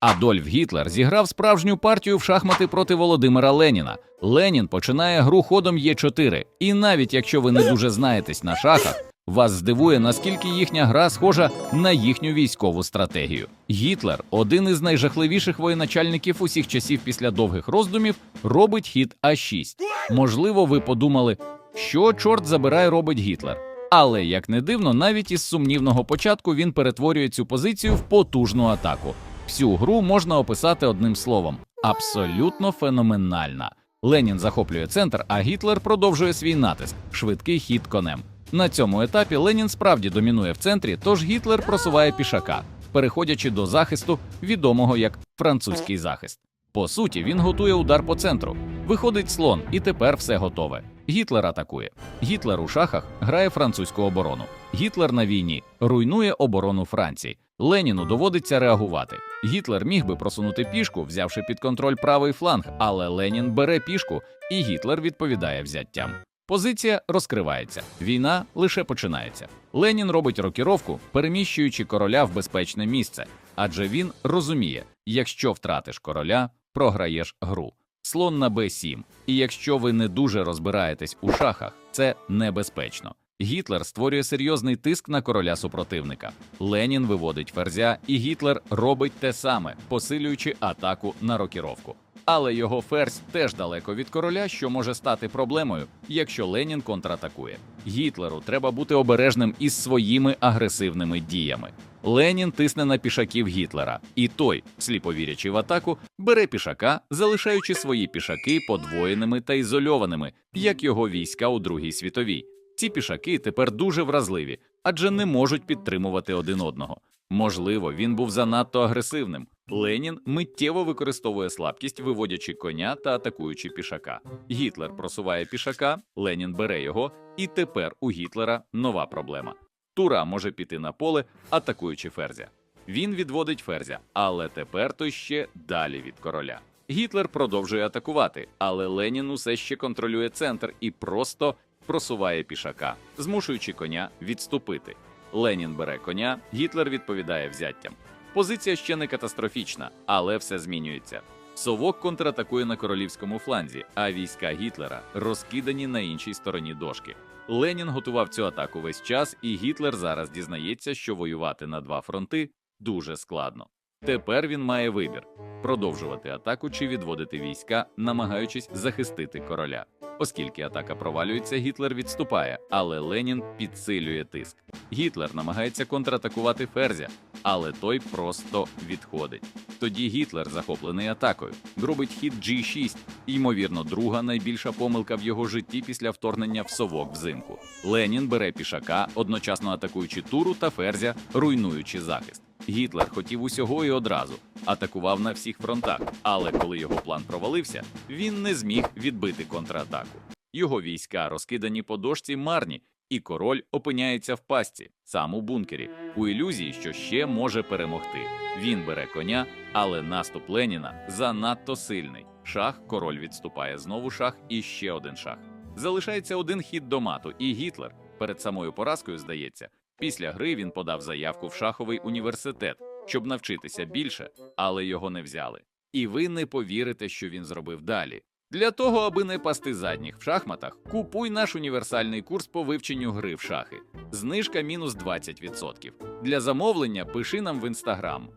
Адольф Гітлер зіграв справжню партію в шахмати проти Володимира Леніна. Ленін починає гру ходом Е4, і навіть якщо ви не дуже знаєтесь на шахах, вас здивує, наскільки їхня гра схожа на їхню військову стратегію. Гітлер, один із найжахливіших воєначальників усіх часів після довгих роздумів, робить хід А6. Можливо, ви подумали, що чорт забирає робить Гітлер. Але як не дивно, навіть із сумнівного початку він перетворює цю позицію в потужну атаку. Всю гру можна описати одним словом: абсолютно феноменальна. Ленін захоплює центр, а Гітлер продовжує свій натиск, швидкий хід конем. На цьому етапі Ленін справді домінує в центрі, тож Гітлер просуває пішака, переходячи до захисту, відомого як французький захист. По суті, він готує удар по центру. Виходить слон, і тепер все готове. Гітлер атакує. Гітлер у шахах грає французьку оборону. Гітлер на війні руйнує оборону Франції. Леніну доводиться реагувати. Гітлер міг би просунути пішку, взявши під контроль правий фланг, але Ленін бере пішку, і Гітлер відповідає взяттям. Позиція розкривається, війна лише починається. Ленін робить рокіровку, переміщуючи короля в безпечне місце, адже він розуміє, якщо втратиш короля, програєш гру. Слон на Б7. І якщо ви не дуже розбираєтесь у шахах, це небезпечно. Гітлер створює серйозний тиск на короля супротивника. Ленін виводить ферзя, і Гітлер робить те саме, посилюючи атаку на рокіровку. Але його ферзь теж далеко від короля, що може стати проблемою, якщо Ленін контратакує. Гітлеру треба бути обережним із своїми агресивними діями. Ленін тисне на пішаків Гітлера, і той, сліпо вірячи в атаку, бере пішака, залишаючи свої пішаки подвоєними та ізольованими, як його війська у Другій світовій. Ці пішаки тепер дуже вразливі, адже не можуть підтримувати один одного. Можливо, він був занадто агресивним. Ленін миттєво використовує слабкість, виводячи коня та атакуючи пішака. Гітлер просуває пішака, Ленін бере його, і тепер у Гітлера нова проблема. Тура може піти на поле, атакуючи ферзя. Він відводить ферзя, але тепер той ще далі від короля. Гітлер продовжує атакувати, але Ленін усе ще контролює центр і просто просуває пішака, змушуючи коня відступити. Ленін бере коня, Гітлер відповідає взяттям. Позиція ще не катастрофічна, але все змінюється. Совок контратакує на королівському фланзі, а війська Гітлера розкидані на іншій стороні дошки. Ленін готував цю атаку весь час, і Гітлер зараз дізнається, що воювати на два фронти дуже складно. Тепер він має вибір продовжувати атаку чи відводити війська, намагаючись захистити короля. Оскільки атака провалюється, Гітлер відступає, але Ленін підсилює тиск. Гітлер намагається контратакувати Ферзя, але той просто відходить. Тоді Гітлер, захоплений атакою, робить хід G6, ймовірно, друга найбільша помилка в його житті після вторгнення в совок взимку. Ленін бере пішака, одночасно атакуючи туру та ферзя, руйнуючи захист. Гітлер хотів усього і одразу, атакував на всіх фронтах, але коли його план провалився, він не зміг відбити контратаку. Його війська розкидані по дошці марні, і король опиняється в пастці, сам у бункері, у ілюзії, що ще може перемогти. Він бере коня, але наступ Леніна занадто сильний. Шах, король відступає знову шах і ще один шах. Залишається один хід до мату, і Гітлер перед самою поразкою здається. Після гри він подав заявку в шаховий університет, щоб навчитися більше, але його не взяли. І ви не повірите, що він зробив далі. Для того, аби не пасти задніх в шахматах, купуй наш універсальний курс по вивченню гри в шахи. Знижка мінус 20%. Для замовлення пиши нам в інстаграм.